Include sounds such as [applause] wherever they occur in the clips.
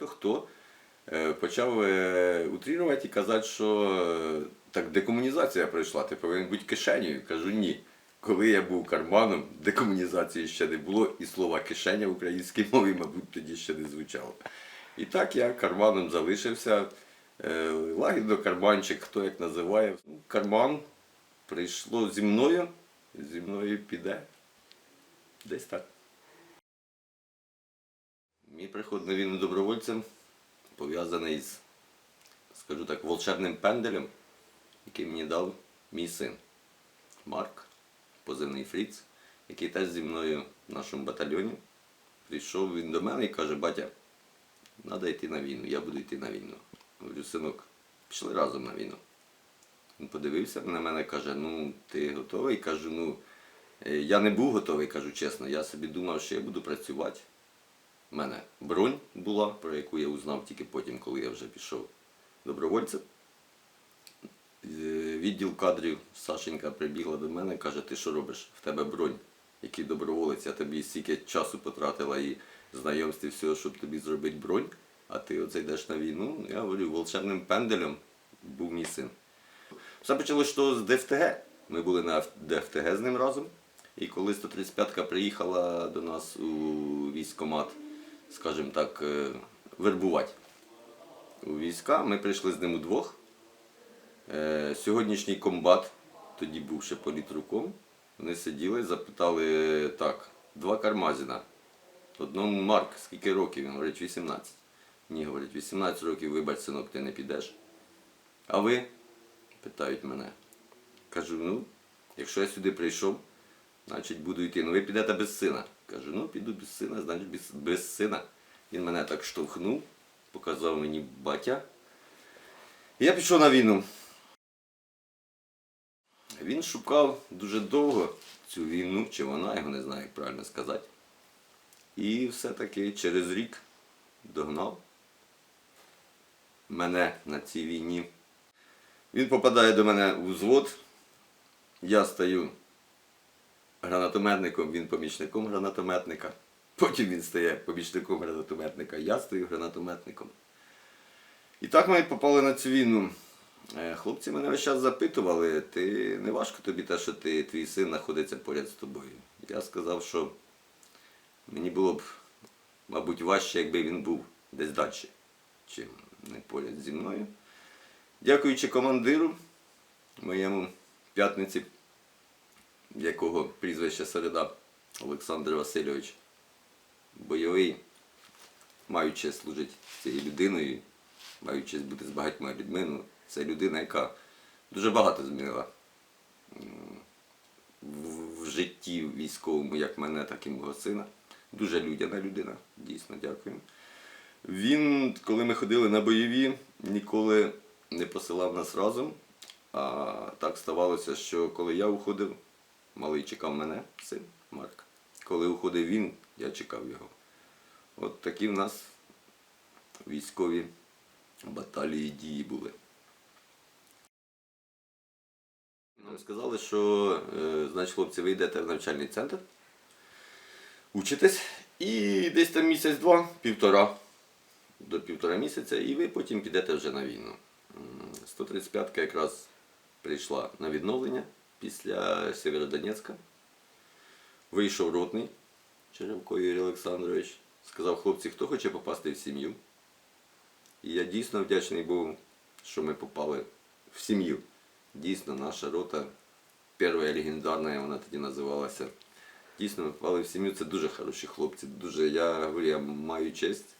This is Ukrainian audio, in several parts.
багато хто е, почав е, утрірувати і казати, що е, так декомунізація пройшла, ти повинен бути кишенею. Кажу, ні. Коли я був карманом, декомунізації ще не було, і слова кишеня в українській мові, мабуть, тоді ще не звучало. І так я карманом залишився. Лагідно карманчик, хто як називає. Ну, Карман прийшло зі мною, зі мною піде. Десь так. Мій приход на війну добровольцем пов'язаний з, скажу так, волшебним пенделем, який мені дав мій син Марк, позивний Фріц, який теж зі мною в нашому батальйоні. Прийшов він до мене і каже, батя, треба йти на війну, я буду йти на війну. Говорю, синок, пішли разом на війну. Він подивився на мене, каже, ну ти готовий? Кажу, ну е, я не був готовий, кажу чесно. Я собі думав, що я буду працювати. У мене бронь була, про яку я узнав тільки потім, коли я вже пішов добровольцем. Е, Відділ кадрів Сашенька прибігла до мене, каже, ти що робиш? В тебе бронь, який доброволець, я тобі стільки часу потратила і знайомств і всього, щоб тобі зробити бронь, а ти оце йдеш на війну. Я говорю, волшебним пенделем був мій син. Все почалося що з ДФТГ. Ми були на ДФТГ з ним разом. І коли 135-ка приїхала до нас у військкомат, скажімо так, е, вербувати у війська, ми прийшли з ним удвох. Е, Сьогоднішній комбат, тоді був ще політруком, вони сиділи, запитали так, два кармазіна. Одному Марк, скільки років? Він говорить, 18. Ні, говорить, 18 років, вибач, синок, ти не підеш. А ви? питають мене. Кажу, ну, якщо я сюди прийшов, значить буду йти. Ну ви підете без сина. Кажу, ну піду без сина, значить без, без сина. Він мене так штовхнув, показав мені батя. Я пішов на війну. Він шукав дуже довго цю війну, чи вона, його не знаю, як правильно сказати. І все-таки через рік догнав мене на цій війні. Він попадає до мене у взвод. Я стаю гранатометником, він помічником гранатометника. Потім він стає помічником гранатометника, я стаю гранатометником. І так ми попали на цю війну. Е, Хлопці мене весь час запитували, ти не важко тобі те, що ти, твій син знаходиться поряд з тобою. Я сказав, що мені було б, мабуть, важче, якби він був десь далі, чим не поряд зі мною. Дякуючи командиру моєму п'ятниці, якого прізвище Середа Олександр Васильович, бойовий, маю честь служити цією людиною, маю честь бути з багатьма людьми. Ну, це людина, яка дуже багато змінила в, в житті військовому, як мене, так і мого сина. Дуже людяна людина, дійсно дякую. Він, коли ми ходили на бойові, ніколи не посилав нас разом. А так ставалося, що коли я уходив, малий чекав мене, син Марк. Коли уходив він, я чекав його. От такі в нас військові баталії дії були. Нам сказали, що е, значить, хлопці, ви йдете в навчальний центр, учитесь, і десь там місяць-два, півтора, до півтора місяця, і ви потім підете вже на війну. 135-ка якраз прийшла на відновлення після Сєвєродонецька. Вийшов ротний Черевко Юрій Олександрович. Сказав, хлопці, хто хоче попасти в сім'ю. І я дійсно вдячний був, що ми попали в сім'ю. Дійсно, наша рота, перша легендарна, вона тоді називалася. Дійсно, ми попали в сім'ю. Це дуже хороші хлопці. Дуже, я говорю, я маю честь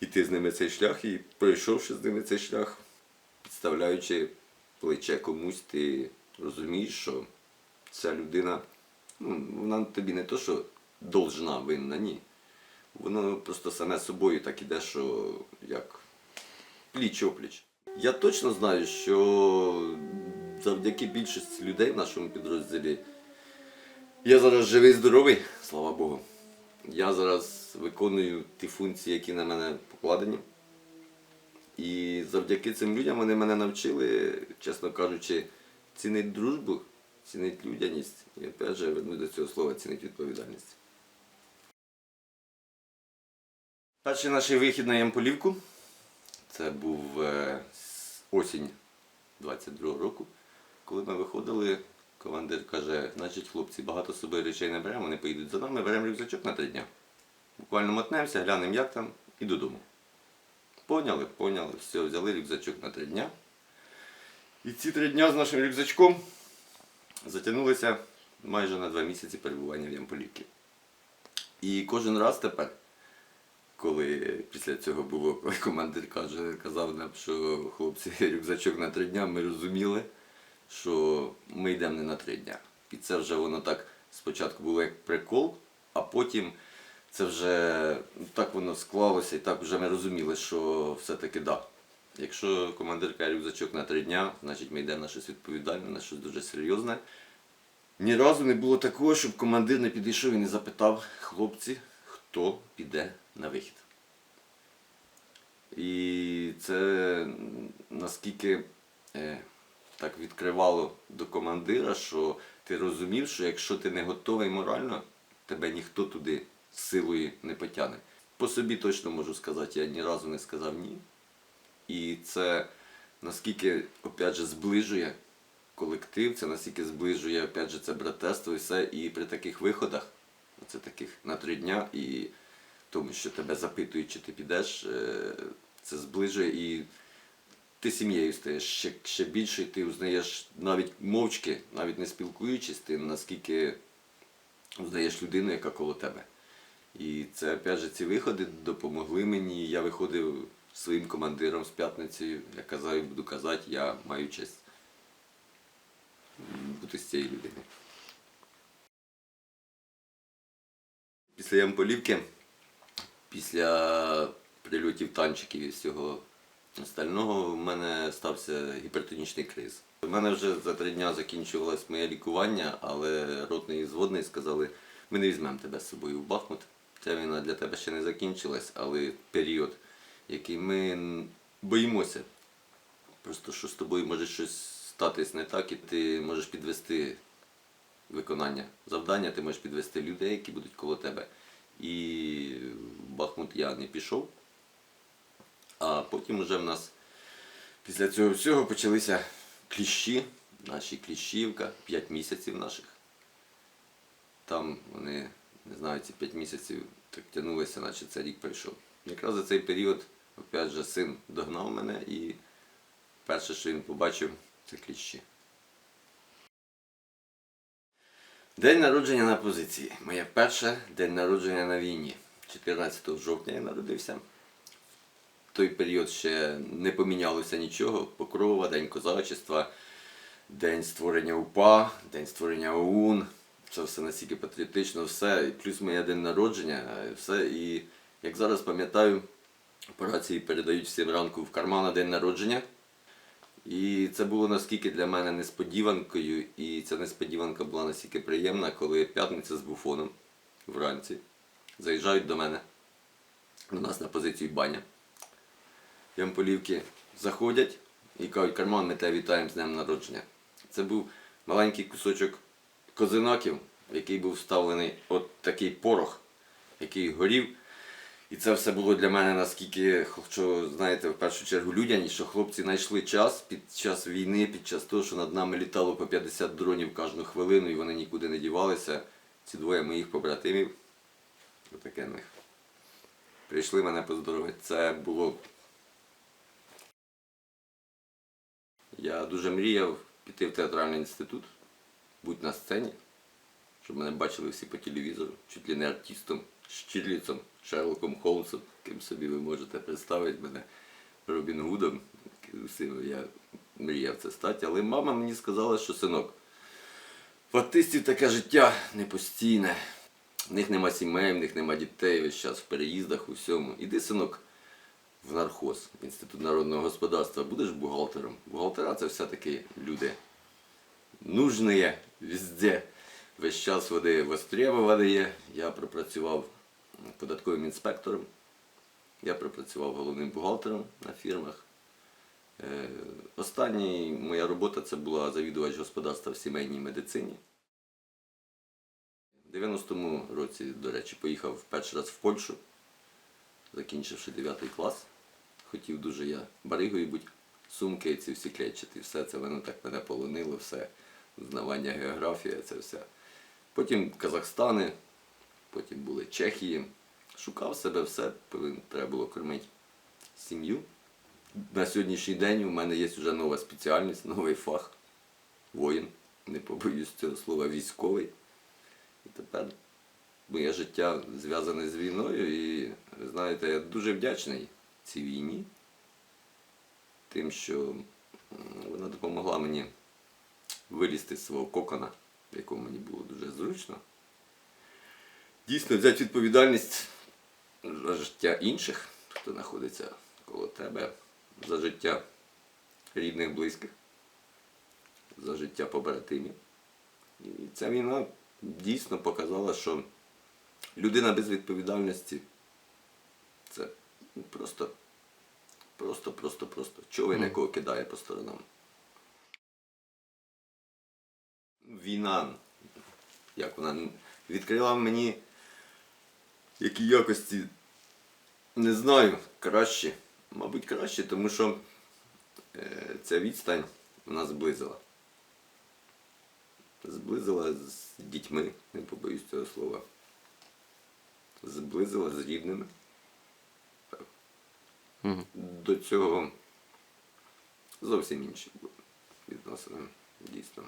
іти з ними цей шлях і пройшовши з ними цей шлях, підставляючи плече комусь, ти розумієш, що ця людина, ну, вона тобі не то, що должна винна, ні. Воно просто саме собою так іде, що як пліч опліч. Я точно знаю, що завдяки більшості людей в нашому підрозділі я зараз живий, здоровий, слава Богу. Я зараз виконую ті функції, які на мене покладені. І завдяки цим людям вони мене навчили, чесно кажучи, цінити дружбу, цінити людяність. І опять же, вернусь до цього слова, цінити відповідальність. Перший наш вихід на Ямполівку. Це був е, осінь 22-го року. Коли ми виходили, командир каже, значить, хлопці, багато з собою речей не беремо, вони поїдуть за нами, беремо рюкзачок на три дня. Буквально мотнемося, глянемо, як там, і додому. Поняли, поняли, все, взяли рюкзачок на три дня. І ці три дня з нашим рюкзачком затягнулися майже на два місяці перебування в Ямполівці. І кожен раз тепер, коли після цього було, коли [laughs] командир каже, казав нам, що хлопці [laughs] рюкзачок на три дня, ми розуміли, що ми йдемо не на три дня. І це вже воно так спочатку було як прикол, а потім це вже ну, так воно склалося, і так вже ми розуміли, що все-таки да. Якщо командир каже рюкзачок на три дня, значить ми йдемо на щось відповідальне, на щось дуже серйозне. Ні разу не було такого, щоб командир не підійшов і не запитав хлопці, хто піде на вихід. І це наскільки е, так відкривало до командира, що ти розумів, що якщо ти не готовий морально, тебе ніхто туди силою не потягне. По собі точно можу сказати, я ні разу не сказав ні. І це наскільки, опять же, зближує колектив, це наскільки зближує, опять же, це братерство і все. І при таких виходах, це таких на три дня, і тому, що тебе запитують, чи ти підеш, е, це зближує і ти сім'єю стаєш ще, ще більше, і ти узнаєш навіть мовчки, навіть не спілкуючись, ти наскільки узнаєш людину, яка коло тебе. І це опять же ці виходи допомогли мені. Я виходив своїм командиром з п'ятницею. Я казав і буду казати, я маю честь бути з цією людиною. Після Ямполівки, після прильотів танчиків і всього остального, в мене стався гіпертонічний криз. У мене вже за три дні закінчувалось моє лікування, але ротний і зводний сказали, ми не візьмемо тебе з собою в Бахмут. Ця війна для тебе ще не закінчилась, але період, який ми боїмося. Просто що з тобою може щось статись не так, і ти можеш підвести виконання завдання, ти можеш підвести людей, які будуть коло тебе. І в Бахмут я не пішов. А потім вже в нас після цього всього почалися кліщі, наші кліщівка, 5 місяців наших. Там вони, не знаю, ці 5 місяців так тягнулися, наче це рік пройшов. Якраз за цей період, опять же, син догнав мене і перше, що він побачив, це кліщі. День народження на позиції. Моє перше день народження на війні. 14 жовтня я народився. В той період ще не помінялося нічого. Покрова, День козачества, День створення УПА, День створення ОУН. Це все настільки патріотично, все. Плюс моє день народження, е, все. І як зараз пам'ятаю, операції передають всім ранку в карман на день народження. І це було наскільки для мене несподіванкою, і ця несподіванка була настільки приємна, коли п'ятниця з буфоном вранці заїжджають до мене, до нас на позицію баня. Ямполівки заходять і кажуть, карман, ми тебе вітаємо з днем народження. Це був маленький кусочок козинаків, який був вставлений от такий порох, який горів. І це все було для мене наскільки, що, знаєте, в першу чергу людяність, що хлопці знайшли час під час війни, під час того, що над нами літало по 50 дронів кожну хвилину і вони нікуди не дівалися. Ці двоє моїх побратимів, отаке них, прийшли мене поздоровити. Це було. Я дуже мріяв піти в театральний інститут, бути на сцені, щоб мене бачили всі по телевізору, чуть ли не артистом, Штірліцем, Шерлоком Холмсом, ким собі ви можете представити мене Робін Гудом. Всім Я мріяв це стати, але мама мені сказала, що синок, в артистів таке життя непостійне. В них нема сімей, в них нема дітей, весь час в переїздах, у всьому. Іди, синок, в нархоз, інститут народного господарства, будеш бухгалтером. Бухгалтера це все-таки люди нужные везде. Весь час вони востребовані. Я пропрацював податковим інспектором, я пропрацював головним бухгалтером на фірмах. Е, Остання моя робота це була завідувач господарства в сімейній медицині. У 90-му році, до речі, поїхав перший раз в Польщу. закінчивши 9 клас. Хотів дуже я баригою бути, сумки ці всі клетчаті, все це воно так мене полонило, все, знавання географія, це все. Потім Казахстани, потім були Чехії. Шукав себе все, треба було кормити сім'ю. На сьогоднішній день у мене є вже нова спеціальність, новий фах. Воїн. Не побоюсь цього слова військовий. І тепер моє життя зв'язане з війною. І ви знаєте, я дуже вдячний цій війні, тим, що вона допомогла мені вилізти з свого кокона, в якому мені було дуже зручно. Дійсно, взяти відповідальність за життя інших, хто знаходиться коло тебе, за життя рідних, близьких, за життя побратимів. І ця війна дійсно показала, що людина без відповідальності це просто, просто, просто, просто. Човен, якого кидає по сторонам. Війна, як вона відкрила мені які якості не знаю, краще. Мабуть, краще, тому що е, ця відстань вона зблизила. Зблизила з дітьми, не побоюсь цього слова. Зблизила з рідними. Так. Мгм. До цього зовсім інші відносини. Дійсно.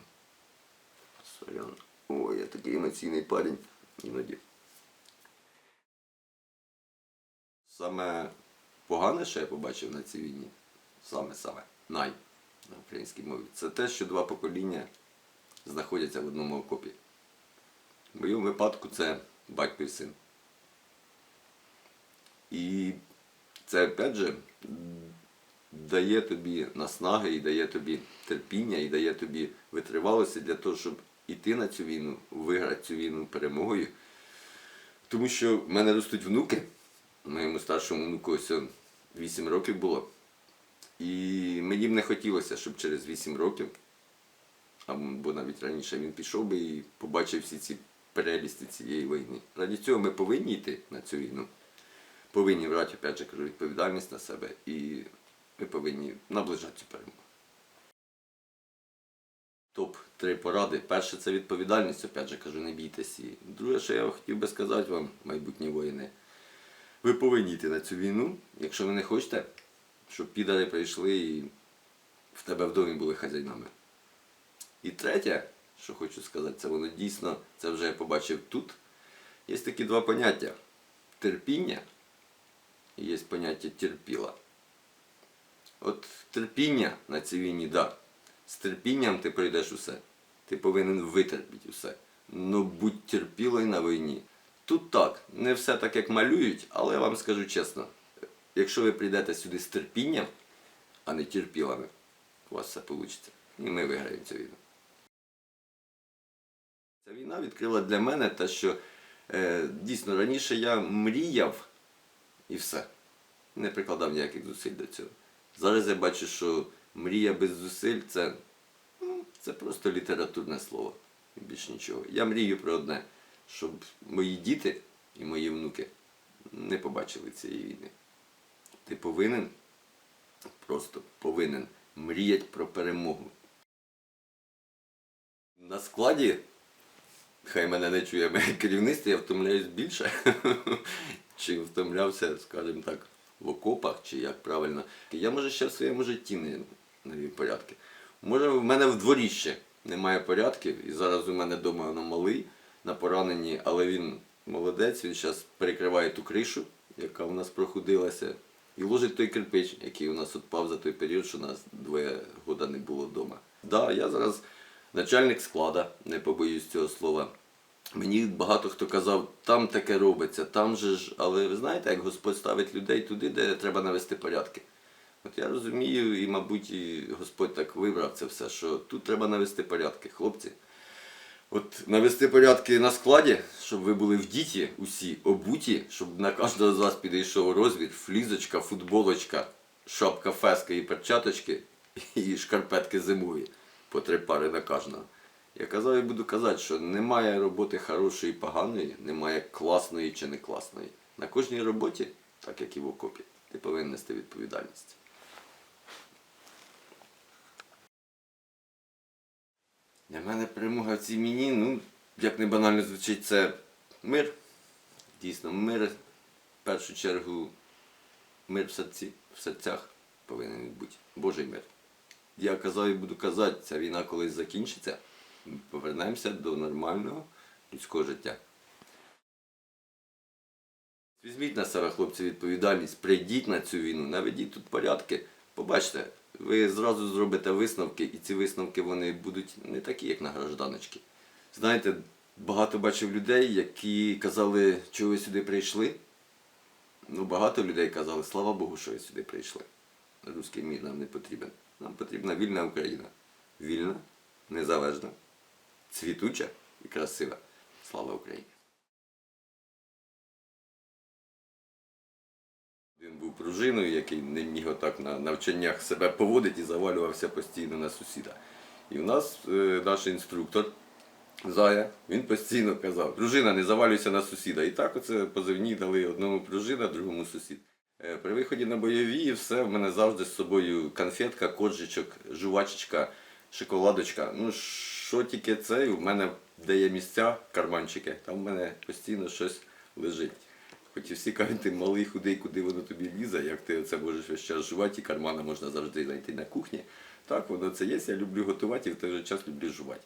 Сорян. Ой, я такий емоційний парень іноді. Саме погане, що я побачив на цій війні, саме саме най на українській мові, це те, що два покоління знаходяться в одному окопі. В моєму випадку це батько і син. І це опять же дає тобі наснаги і дає тобі терпіння, і дає тобі витривалості для того, щоб іти на цю війну, виграти цю війну перемогою. Тому що в мене ростуть внуки, моєму старшому внуку ось 8 років було. І мені б не хотілося, щоб через 8 років, або навіть раніше він пішов би і побачив всі ці перелісти цієї війни. Раді цього ми повинні йти на цю війну. Повинні брати, опять же, кажу, відповідальність на себе і ми повинні наближати цю перемогу. Топ-3 поради. Перше це відповідальність, опять же кажу, не бійтесь її. Друге, що я хотів би сказати вам, майбутні воїни, ви повинні йти на цю війну, якщо ви не хочете, щоб підари прийшли і в тебе в домі були хазяїнами. І третє, що хочу сказати, це воно дійсно, це вже я побачив тут. Є такі два поняття: терпіння і є поняття терпіла. От терпіння на цій війні, да. З терпінням ти пройдеш усе. Ти повинен витерпіти усе. Ну будь терпілою на війні. Тут так, не все так, як малюють, але я вам скажу чесно, якщо ви прийдете сюди з терпінням, а не терпілами, у вас все вийде. І ми виграємо цю війну. Ця війна відкрила для мене те, що е, дійсно раніше я мріяв і все. Не прикладав ніяких зусиль до цього. Зараз я бачу, що мрія без зусиль це, ну, це просто літературне слово. Більш нічого. Я мрію про одне, щоб мої діти і мої внуки не побачили цієї війни. Ти повинен, просто повинен мріяти про перемогу. На складі, хай мене не чує керівництво, я втомляюсь більше, [laughs] чи втомлявся, скажімо так, в окопах, чи як правильно. Я може ще в своєму житті не навів порядки. Може, в мене в дворі ще немає порядків, і зараз у мене вдома воно малий на пораненні, але він молодець, він зараз перекриває ту кришу, яка у нас прохудилася, і ложить той кирпич, який у нас відпав за той період, що у нас двоє года не було вдома. Да, я зараз начальник склада, не побоюсь цього слова. Мені багато хто казав, там таке робиться, там же ж. Але ви знаєте, як Господь ставить людей туди, де треба навести порядки. От я розумію, і, мабуть, і Господь так вибрав це все, що тут треба навести порядки, хлопці. От навести порядки на складі, щоб ви були в діті усі обуті, щоб на кожного з вас підійшов розвід, флізочка, футболочка, шапка феска і перчаточки, [laughs] і шкарпетки зимові, по три пари на кожного. Я казав і буду казати, що немає роботи хорошої і поганої, немає класної чи не класної. На кожній роботі так як і в окопі. Ти повинен нести відповідальність. Для мене перемога в цій війні, ну, як не банально звучить, це мир. Дійсно, мир в першу чергу мир в серці, в серцях повинен бути. Божий мир. Я казав і буду казати, ця війна колись закінчиться, ми повернемося до нормального людського життя. Візьміть на себе, хлопці, відповідальність, прийдіть на цю війну, наведіть тут порядки. Побачите, ви зразу зробите висновки, і ці висновки вони будуть не такі, як на гражданочки. Знаєте, багато бачив людей, які казали, чого ви сюди прийшли. Ну, багато людей казали, слава Богу, що ви сюди прийшли. Руський мір нам не потрібен. Нам потрібна вільна Україна. Вільна, незалежна, цвітуча і красива. Слава Україні! Він був пружиною, який не міг отак на навчаннях себе поводити і завалювався постійно на сусіда. І в нас е, наш інструктор Зая, він постійно казав, дружина, не завалюйся на сусіда. І так оце позивні дали одному пружина, другому сусід. Е, При виході на бойові все, в мене завжди з собою конфетка, коржичок, жувачечка, шоколадочка. Ну, що тільки це, і в мене де є місця, карманчики, там в мене постійно щось лежить. Хоч і всі кажуть, ти малий, худий, куди воно тобі лізе, як ти це можеш весь час жувати, і кармана можна завжди знайти на кухні. Так, воно це є, я люблю готувати і в той же час люблю жувати.